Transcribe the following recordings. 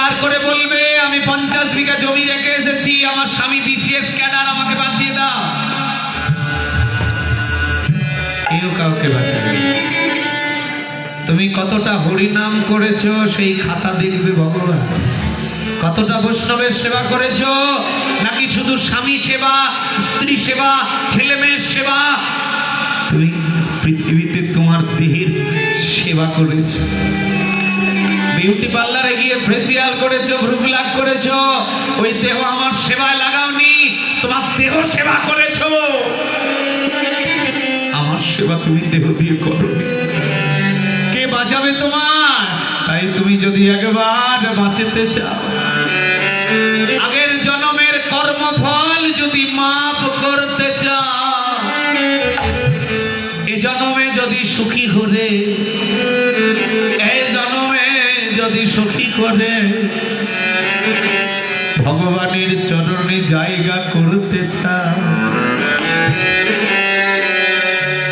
চিৎকার করে বলবে, আমি পঞ্চাশ বিঘা জমি রেখে এসেছি, আমার স্বামী বিসিএস ক্যাডার আমাকে বাদ দিয়ে দাও। কেউ কাউকে তুমি কতটা হরিনাম করেছ, সেই খাতা দেখবে ভগবান। কতটা বৈষ্ণবের সেবা করেছ, নাকি শুধু স্বামী সেবা, স্ত্রী সেবা, ছেলে মেয়ের সেবা? তুমি পৃথিবীতে তোমার দেহের সেবা করেছ। বিউটি পার্লারে গিয়ে ফেসিয়াল করেছ ভ্রুগুলাক করেছ, ওই দেহ আমার সেবায় লাগাওনি, তোমার দেহ সেবা করেছ। আমার সেবা তুমি দেহ দিয়ে করো কে বাঁচাবে তোমার? তাই তুমি যদি একবার বাঁচতে চাও। আগের জন্মের কর্মফল যদি মাফ ভগবানের চরণে জায়গা করতে চাও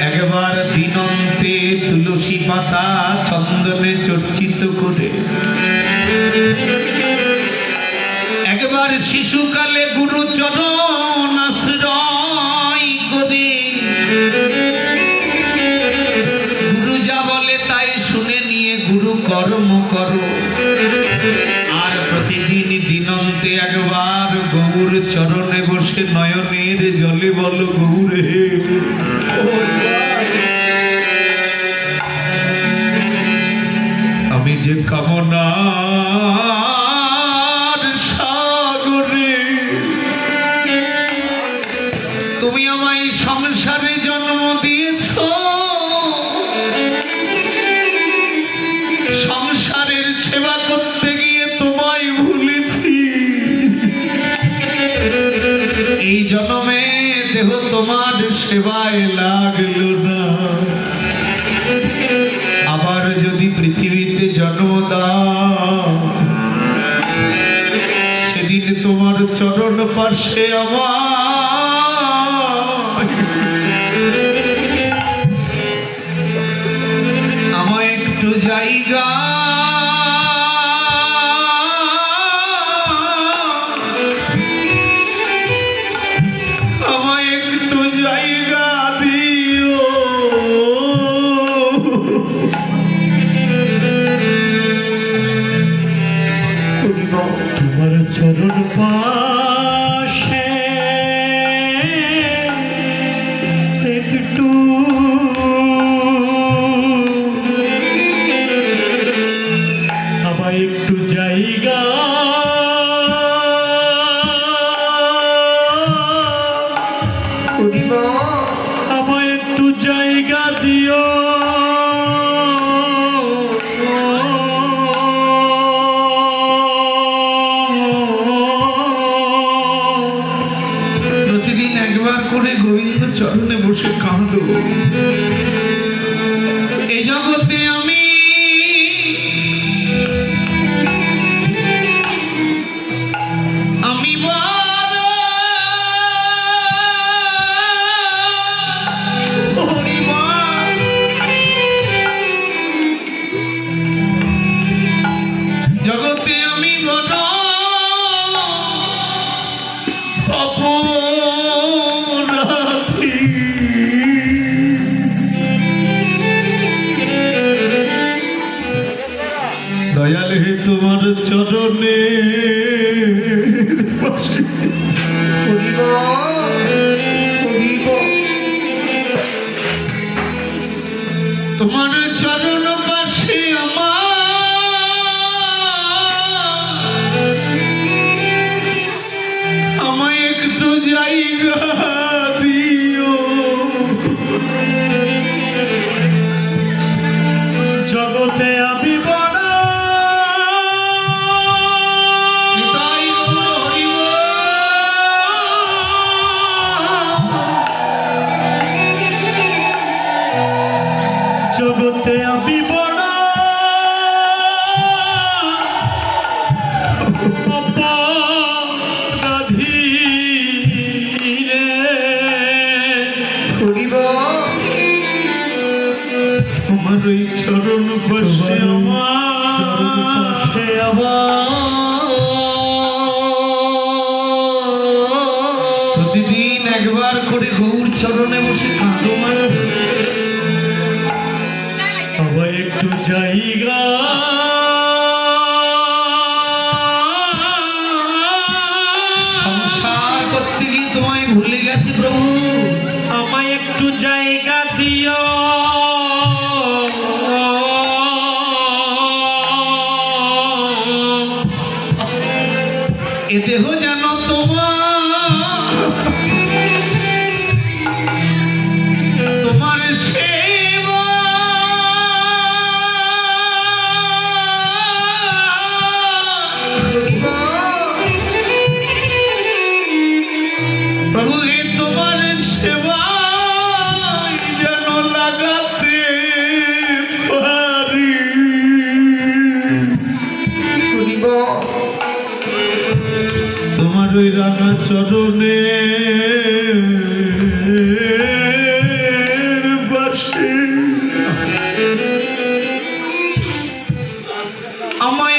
একবার দিনন্তে তুলসী পাতা চন্দনে চর্চিত করে। একবার শিশুকালে গুরু চরণ গুরু যা বলে, তাই শুনে নিয়ে গুরু কর্ম করো। একবার গৌর চরণে বসে নয়নের জলে বলো গৌরে। আমি যে সাগরে, তুমি আমায় সংসারে জন্ম দিয়েছ। এই জন্মে দেহ তোমার সেবায় লাগল না। আবার যদি পৃথিবীতে জন্ম দাও, সেদিন তোমার চরণ পার্শ্বে আমার চরণ পাশে। একটু আমায় একটু জায়গা। আমায় একটু জায়গা দিও। চরণে বসে কাঁদো। তোমার একটু জায়গা সংসার করতে গিয়ে তোমায় ভুলে গেছি প্রভু। আমায় একটু জায়গা দিও। দিব তোমার ওই রানা চরণে আমায়